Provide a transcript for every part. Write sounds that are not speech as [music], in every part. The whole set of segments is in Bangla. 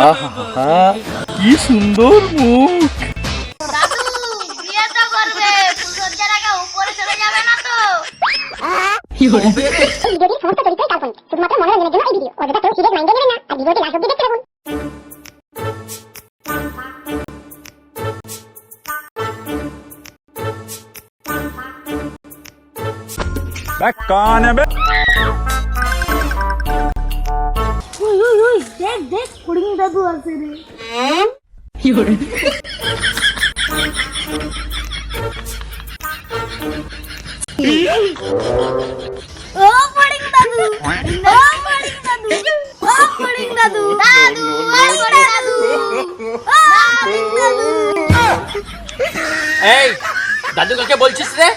আহা কি সুন্দর মুখ। দাদু আছে রে দাদু এই দাদু কাকে বলছিস রে?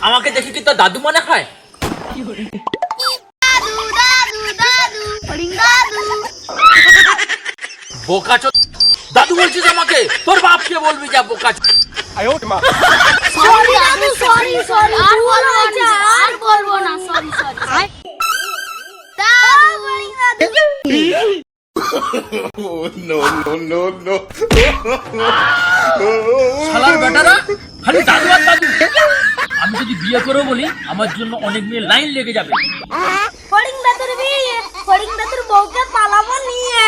আমাকে দেখি কি তোর দাদু মনে হয়? বোকা চো দাদু বলছিস আমাকে? তোর বাপকে বলবি যা বোকা চো- সরি দাদু সরি সরি আর বলব না। আর বলব না সরি সরি দাদু ফড়িং দাদু। [laughs] শালার বেটারা খালি দাদু আর দাদু। আমি যদি বিয়ে করব বলি আমার জন্য অনেক মেয়ে লাইন লেগে যাবে ফড়িং দাদুর বিয়ে ফড়িং দাদুর বউকে পালাবো নিয়ে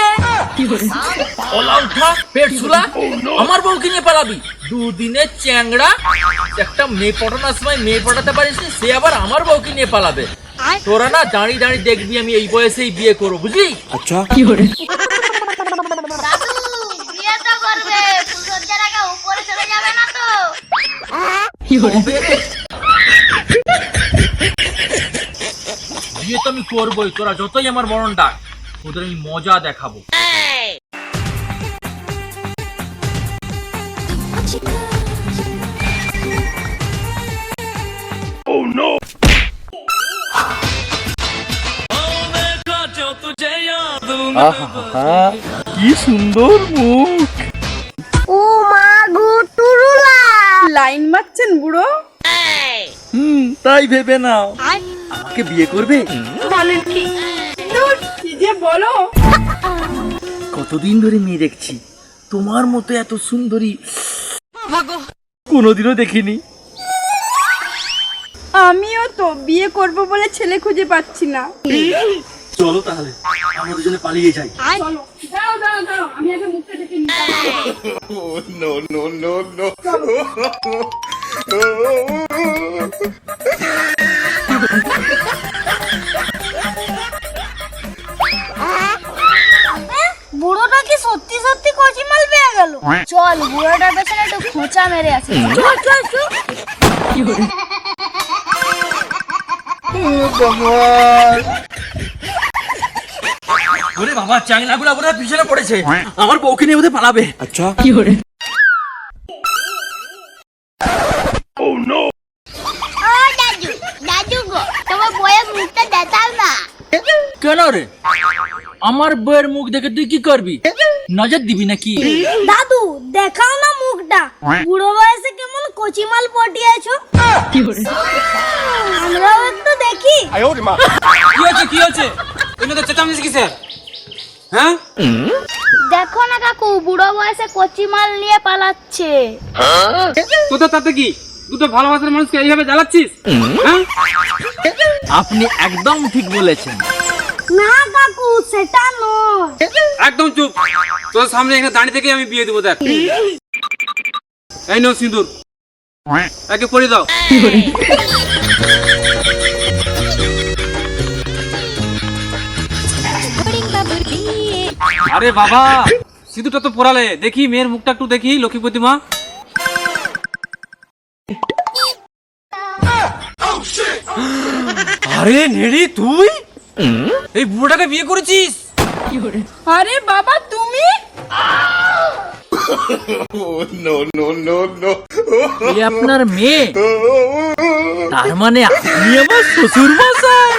ওলা উঠা পেট শুলা আমার বউকে নিয়ে পালাবি। দুদিনের চ্যাংড়া একটা মেয়ে পটানোর সময় মেয়ে পটাতে পারিস সে আবার আমার বউকে নিয়ে পালাবে। তোরা না দাঁড়িয়ে দাঁড়িয়ে দেখবি আমি এই বয়সেই বিয়ে করব বুঝলি? যাবে না তো। বিয়ে তো আমি করবোই তোরা যতই আমার মরণ ডাক ওদের আমি মজা দেখাবো। কি সুন্দর মুখ। ও মা গো টুরুলা লাইন মারছেন বুড়ো? হুম তাই ভেবে নাও। আমাকে বিয়ে করবে? বলেন কি? ধুর, কি যে বলো? কতদিন ধরে মেয়ে দেখছি। তোমার মতো এত সুন্দরী। কোনোদিনও দেখিনি। আমিও তো বিয়ে করব বলে ছেলে খুঁজে পাচ্ছি না। চলো তাহলে আমরা দুজনে পালিয়ে যাই। চলো। দাঁড়াও দাঁড়াও দাঁড়াও আমি আগে মুখটা দেখে নিই। বুড়োটা কি সত্যি সত্যি কচি মাল পেয়ে গেল? চল বুড়োটার পেছনে একটু খোঁচা মেরে আসি। চল চল চল। ওরে বাবা বোধহয় পিছনে পড়েছে। আমার বউকে নিয়ে বোধহয় পালাবে। ও দাদু দাদু গো তোমার বইয়ের মুখটা দেখাও না। কেন রে? আমার বউয়ের মুখ দেখে তুই কি করবি? নজর দিবি নাকি? দাদু দেখাও না মুখটা। বুড়ো বয়সে কেমন কচি মাল পটিয়েছো আমরাও একটু দেখি। কি হচ্ছে কি হচ্ছে তুমি তো চেঁচামেচি কিসের? হ্যাঁ? দেখো না কাকু বুড়ো বয়সে কচি মাল নিয়ে পালাচ্ছে। তোদের তাতে কি? দুটো ভালোবাসার মানুষকে এইভাবে জ্বালাচ্ছিস? হ্যাঁ? আপনি একদম ঠিক বলেছেন। না কাকু সেটা নয়। একদম চুপ। তোর সামনে এখানে দাঁড়িয়ে থেকে আমি বিয়ে দেবো দেখ। এই নাও সিঁদুর। একে পরে দাও। আরে বাবা সিঁদুরটা তো পরালে। দেখি মেয়ের মুখটা একটু দেখি লক্ষ্মী প্রতিমা। আরে নেড়ি তুই? এই বুড়োটাকে বিয়ে করেছিস? আরে বাবা তুমি? আপনার মেয়ে। তার মানে আপনি আমার শ্বশুর মশাই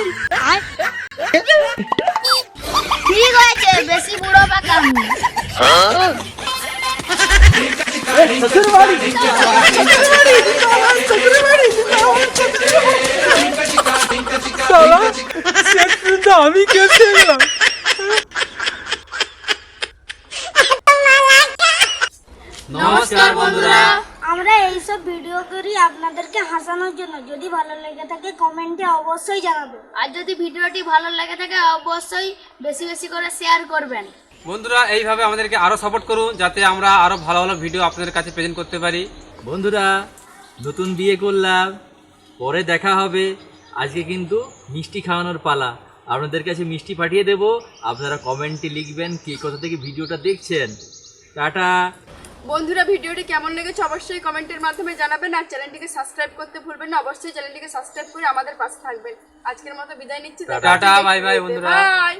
আমি কেসে নমস্কার বন্ধুরা। আমরা এইসব ভিডিও করি আপনাদেরকে হাসানোর জন্য। যদি ভালো লেগে থাকে কমেন্টে অবশ্যই জানাবেন। আর যদি ভিডিওটি ভালো লেগে থাকে অবশ্যই বেশি বেশি করে শেয়ার করবেন। বন্ধুরা এইভাবে আমাদেরকে আরও সাপোর্ট করুন যাতে আমরা আরও ভালো ভালো ভিডিও আপনাদের কাছে প্রেজেন্ট করতে পারি। বন্ধুরা নতুন বিয়ে করলাম পরে দেখা হবে। আজকে কিন্তু মিষ্টি খাওয়ানোর পালা। আপনাদের কাছে মিষ্টি পাঠিয়ে দেব। আপনারা কমেন্টে লিখবেন কে কোথা থেকে ভিডিওটা দেখছেন। টাটা। বন্ধুরা ভিডিওটি কেমন লেগেছে অবশ্যই কমেন্টের মাধ্যমে জানাবেন আর চ্যানেলটিকে সাবস্ক্রাইব করতে ভুলবেন না। অবশ্যই চ্যানেলটিকে সাবস্ক্রাইব করে আমাদের পাশে থাকবেন। আজকের মতো বিদায় নিচ্ছি। টাটা, bye bye বন্ধুরা। বাই